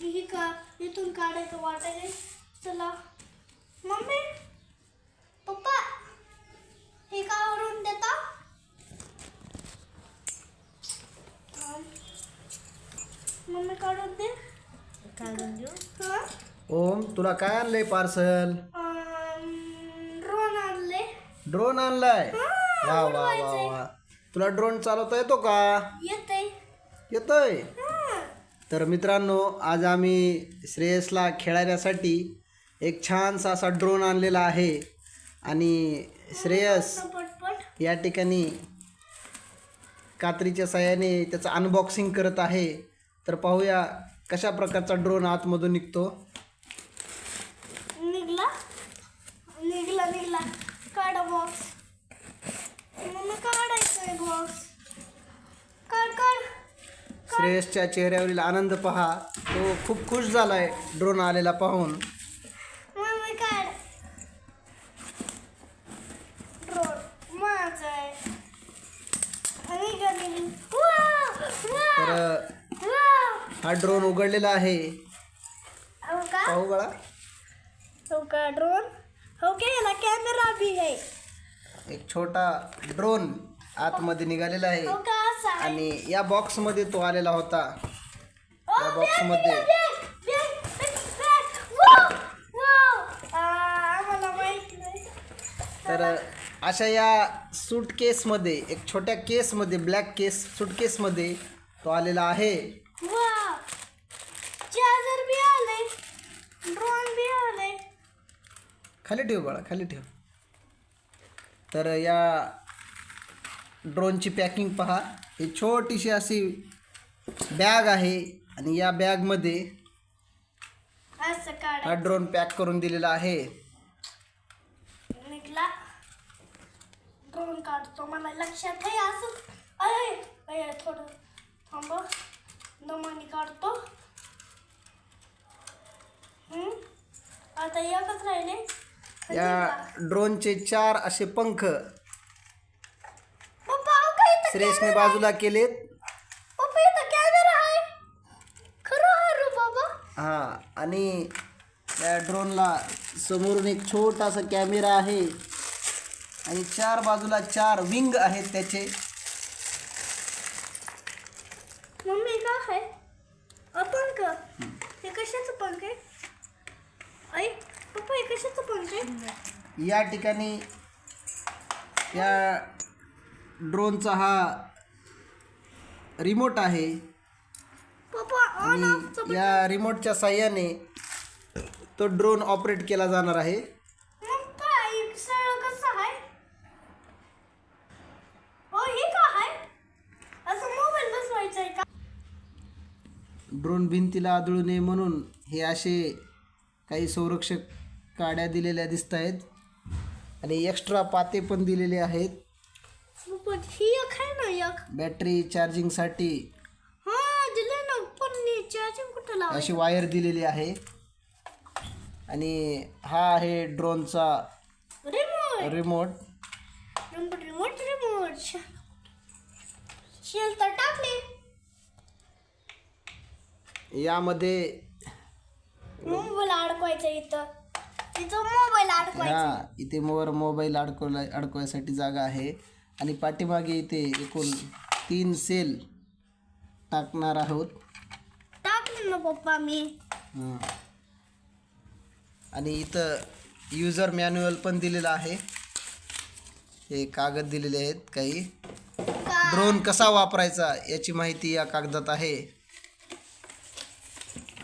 ही का इथून काढायचं वाटायला चला. मम्मी? पप्पा? हे का आवरून देता? मम्मी काढून दे. काढून देऊ? हा? ओम तुला काय आणलंय पार्सल ड्रोन आणले ड्रोन आणलाय? हा, वा वा वा. वा. तुला ड्रोन चालवता येतो का? येते येतोय? तर मित्रांनो आज आम्ही श्रेयसला खेळण्यासाठी एक छानसा असा ड्रोन आणलेला आहे. आणि श्रेयस या ठिकाणी कात्रीच्या साह्याने त्याचं अनबॉक्सिंग करत आहे. तर पाहूया कशा प्रकारचा ड्रोन आतमधून निघतो. निघला. निघला निघला. काढा बॉक्स मम्मी काढायचंय बॉक्स काढ काढ. श्रेयसच्या चेहऱ्यावरील आनंद पहा. तो खूप खुश झालाय. ड्रोन आलेला पाहून. तर हा ड्रोन उघडलेला आहे. हो पाहू हो का ड्रोन? हो का याला कॅमेरा भी आहे. एक छोटा ड्रोन. आतमध्ये निघालेला आहे. हो आणि या बॉक्समध्ये तो आलेला होता. या बॉक्समध्ये. तर अशा या सूटकेसमध्ये एक छोट्या केसमध्ये ब्लॅक केस सूटकेसमध्ये तो आलेला आहे. वाव चार्जर भी आले ड्रोन भी आले खाली ठेव बाळा खाली ठेव. तर या ड्रोनची पॅकिंग पहा. ही छोटीशी अशी बॅग आहे आणि या बॅगमध्ये हा ड्रोन पॅक करून दिलेला आहे. निघला. ड्रोन काढतो मला लक्षात नाही असं. अरे अरे थोडं थांब. दमाने काढतो. हम्म? आता एकच राहिले. या ड्रोनचे चार असे पंख पप्पा अहो काय इथं श्रेयसने बाजूला केलेत. हां आणि या ड्रोनला समोरून एक छोटासा कॅमेरा आहे. आणि चार बाजूला चार विंग आहेत त्याचे. मम्मी का आहे. अ, पंख हे कशाचं पंख आहे? आई पप्पा हे कशाचं पंख आहे? या ठिकाणी या ड्रोनचा हा रिमोट आहे. आणि या रिमोटच्या साह्याने तो ड्रोन ऑपरेट केला जाणार आहे. ड्रोन भिंतीला आदळू नये म्हणून हे असे काही संरक्षक काड्या दिलेल्या दिसत आहेत आणि एक्स्ट्रा पाते पण दिलेले आहेत. पप्पा ही एक आहे ना एक. बॅटरी चार्जिंगसाठी. हा दिलं ना पण चार्जिंग कुठं लावायचं? अशी वायर दिलेली आहे. आणि हा आहे ड्रोनचा remote remote remote remote remote shell तर टाकले. यामध्ये मोबाईल अडकवायचा इथं. तिथं मोबाईल अडकवायचा. हा इथे मोर मोबाईल अडकवला अडकवायसाठी जागा आहे. आणि पाठीमागे इथे एकूण तीन सेल टाकणार आहोत. टाकले ना पप्पा मी. हं. आणि इथं युजर मॅन्युअल पण दिलेलं आहे. हे कागद दिलेले आहेत काही. ड्रोन कसा वापरायचा याची माहिती या कागदात आहे.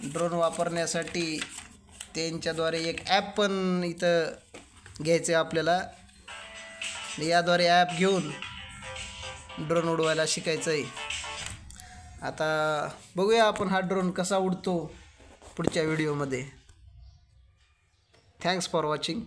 ड्रोन वापरण्यासाठी त्यांच्याद्वारे एक ॲप पण इथं घ्यायचं आहे आपल्याला. याद्वारे ॲप घेऊन ड्रोन उडवायला शिकायचं आहे आता बघूया आपण हा ड्रोन कसा उडतो पुढच्या व्हिडिओमध्ये थँक्स फॉर वॉचिंग